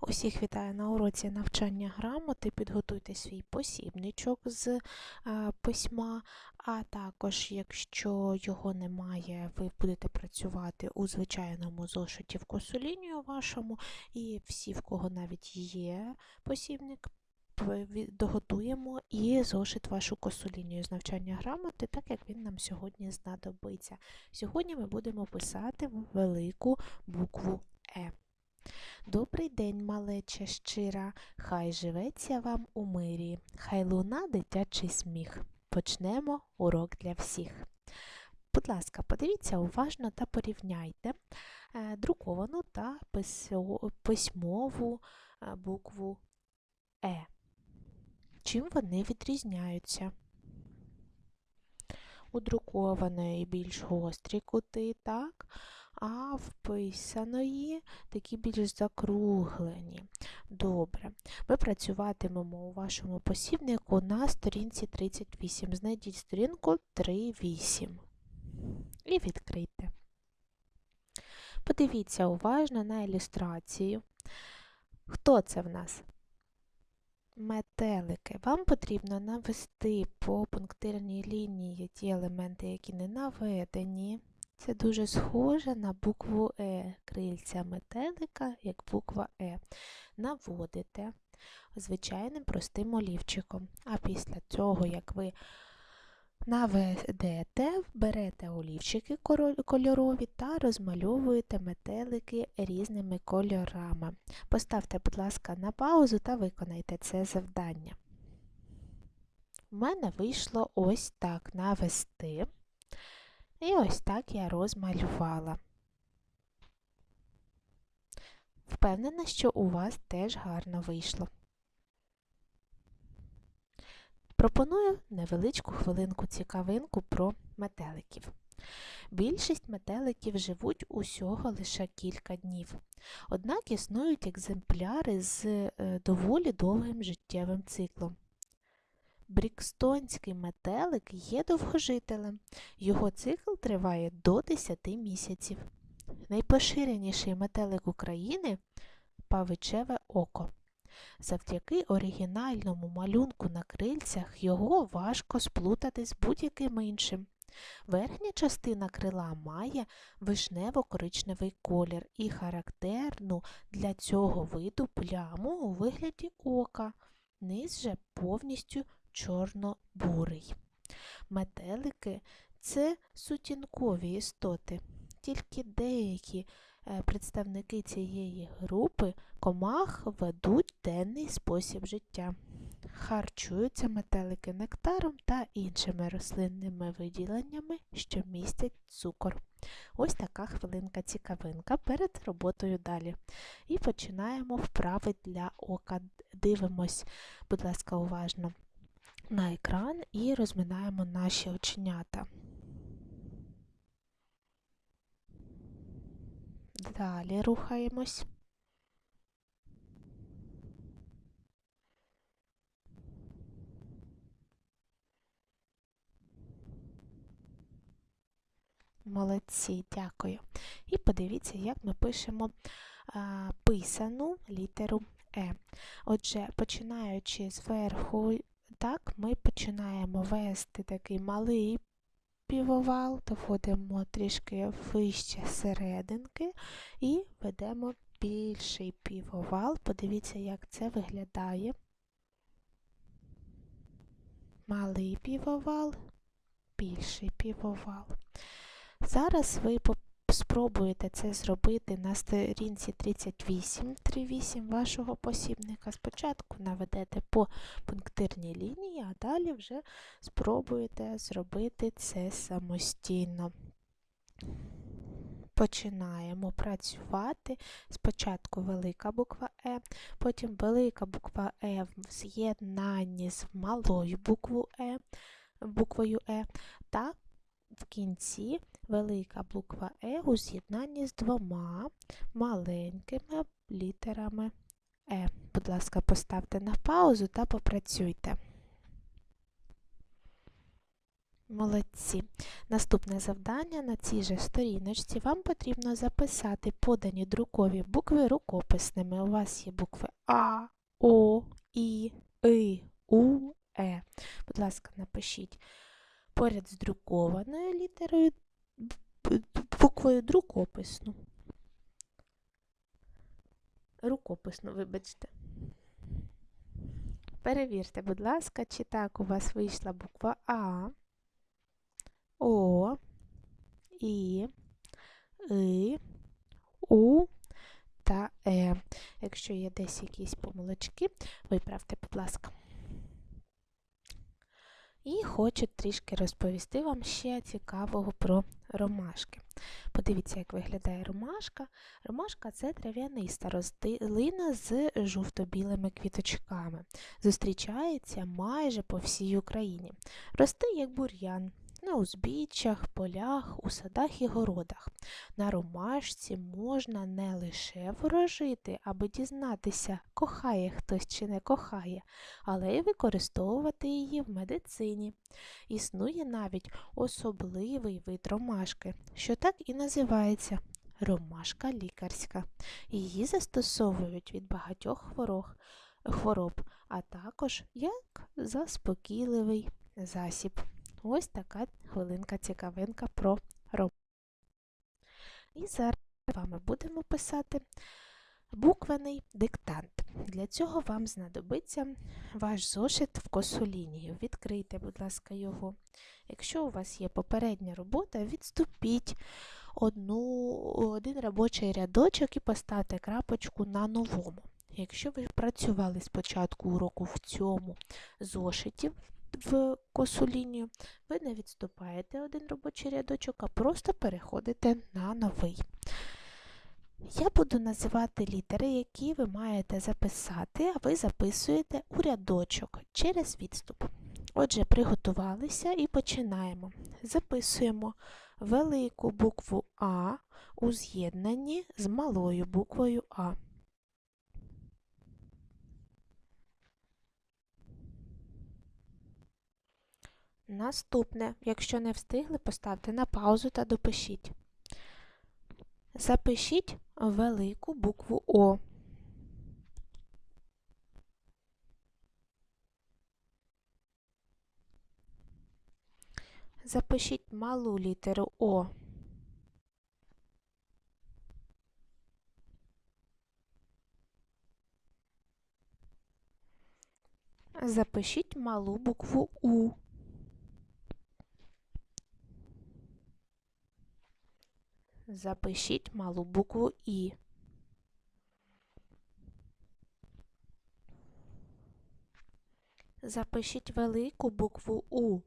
Усіх вітаю на уроці навчання грамоти. Підготуйте свій посібничок з е, письма, а також, якщо його немає, ви будете працювати у звичайному зошиті в косолінію вашому, і всі, в кого навіть є посібник, доготуємо і зошит вашу косолінію з навчання грамоти, так як він нам сьогодні знадобиться. Сьогодні ми будемо писати велику букву Е. Добрий день, малече щира, хай живеться вам у мирі, хай луна дитячий сміх. Почнемо урок для всіх. Будь ласка, подивіться уважно та порівняйте е, друковану та письмову е, букву Е. Чим вони відрізняються? У друкованої більш гострі кути, так? А в писаної такі більш закруглені. Добре. Ми працюватимемо у вашому посібнику на сторінці 38. Знайдіть сторінку 3.8 і відкрийте. Подивіться уважно на ілюстрацію. Хто це в нас? Метелики. Вам потрібно навести по пунктирній лінії ті елементи, які не наведені. Це дуже схоже на букву Е. Крильця метелика, як буква Е. Наводите звичайним простим олівчиком. А після цього, як ви наведете, берете олівчики кольорові та розмальовуєте метелики різними кольорами. Поставте, будь ласка, на паузу та виконайте це завдання. У мене вийшло ось так навести. І ось так я розмалювала. Впевнена, що у вас теж гарно вийшло. Пропоную невеличку хвилинку цікавинку про метеликів. Більшість метеликів живуть усього лише кілька днів. Однак існують екземпляри з е, доволі довгим життєвим циклом. Брікстонський метелик є довгожителем. Його цикл триває до 10 місяців. Найпоширеніший метелик України павичеве око. Завдяки оригінальному малюнку на крильцях його важко сплутати з будь-яким іншим. Верхня частина крила має вишнево-коричневий колір і характерну для цього виду пляму у вигляді ока. Низ же повністю чорно-бурий. Метелики це сутінкові істоти. Тільки деякі е, представники цієї групи комах ведуть денний спосіб життя. Харчуються метелики нектаром та іншими рослинними виділеннями, що містять цукор. Ось така хвилинка цікавинка перед роботою далі. І починаємо вправи для ока. Дивимось, будь ласка, уважно на екран і розминаємо наші оченята. Далі рухаємось. Молодці, дякую. І подивіться, як ми пишемо а, писану літеру Е. Отже, починаючи зверху, так, ми починаємо вести такий малий півовал, доводимо трішки вище серединки і ведемо більший півовал. Подивіться, як це виглядає. Малий півовал, більший півовал. Зараз ви спробуєте це зробити на сторінці 38 38 вашого посібника. Спочатку наведете по пунктирній лінії, а далі вже спробуєте зробити це самостійно. Починаємо працювати. Спочатку велика буква Е, потім велика буква Е в з'єднанні з малою буквою Е, буквою Е та в кінці велика буква Е у з'єднанні з двома маленькими літерами Е. Будь ласка, поставте на паузу та попрацюйте. Молодці. Наступне завдання на цій же сторіночці вам потрібно записати подані друкові букви рукописними. У вас є букви А, О, І, И, У, Е. Будь ласка, напишіть поряд з друкованою літерою буквою друкописну. Рукописну, вибачте. Перевірте, будь ласка, чи так у вас вийшла буква А, О, І, И, У та Е. Якщо є десь якісь помилочки, виправте, будь ласка. І хочу трішки розповісти вам ще цікавого про ромашки. Подивіться, як виглядає ромашка. Ромашка це трав'яниста рослина з жовто-білими квіточками. Зустрічається майже по всій Україні. Росте як бур'ян на узбіччях, полях, у садах і городах. На ромашці можна не лише ворожити, аби дізнатися, кохає хтось чи не кохає, але й використовувати її в медицині. Існує навіть особливий вид ромашки, що так і називається ромашка лікарська. Її застосовують від багатьох хвороб, а також як заспокійливий засіб. Ось така хвилинка цікавинка про ромашку. І зараз з вами будемо писати буквений диктант. Для цього вам знадобиться ваш зошит в косу лінію. Відкрийте, будь ласка, його. Якщо у вас є попередня робота, відступіть одну, один робочий рядочок і поставте крапочку на новому. Якщо ви працювали спочатку уроку в цьому зошиті в косу лінію, ви не відступаєте один робочий рядочок, а просто переходите на новий. Я буду називати літери, які ви маєте записати, а ви записуєте у рядочок через відступ. Отже, приготувалися і починаємо. Записуємо велику букву А у з'єднанні з малою буквою А. Наступне, якщо не встигли, поставте на паузу та допишіть. Запишіть велику букву О. Запишіть малу літеру О. Запишіть малу букву У. Запишіть малу букву І. Запишіть велику букву У.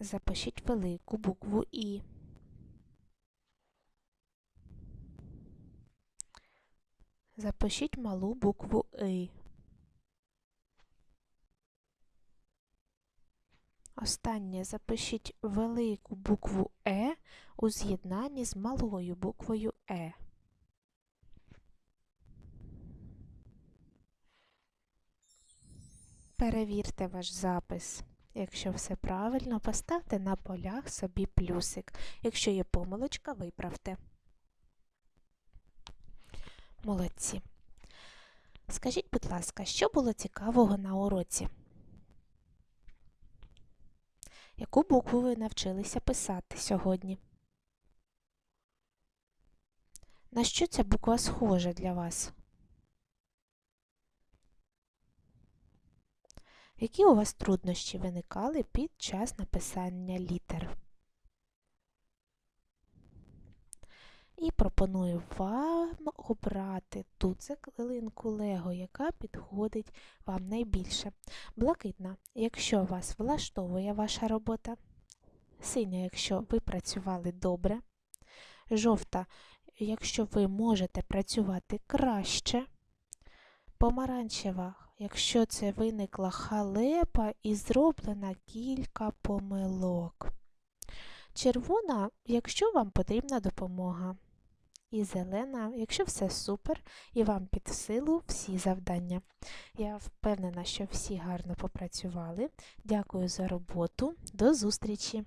Запишіть велику букву І. Запишіть малу букву И. Останнє запишіть велику букву Е у з'єднанні з малою буквою Е. Перевірте ваш запис. Якщо все правильно, поставте на полях собі плюсик. Якщо є помилочка, виправте. Молодці. Скажіть, будь ласка, що було цікавого на уроці? Яку букву ви навчилися писати сьогодні? На що ця буква схожа для вас? Які у вас труднощі виникали під час написання літер? І пропоную вам обрати ту цеглинку Лего, яка підходить вам найбільше. Блакитна, якщо вас влаштовує ваша робота. Синя, якщо ви працювали добре. Жовта, якщо ви можете працювати краще. Помаранчева, якщо це виникла халепа і зроблена кілька помилок. Червона, якщо вам потрібна допомога. І зелена, якщо все супер і вам під силу всі завдання. Я впевнена, що всі гарно попрацювали. Дякую за роботу. До зустрічі!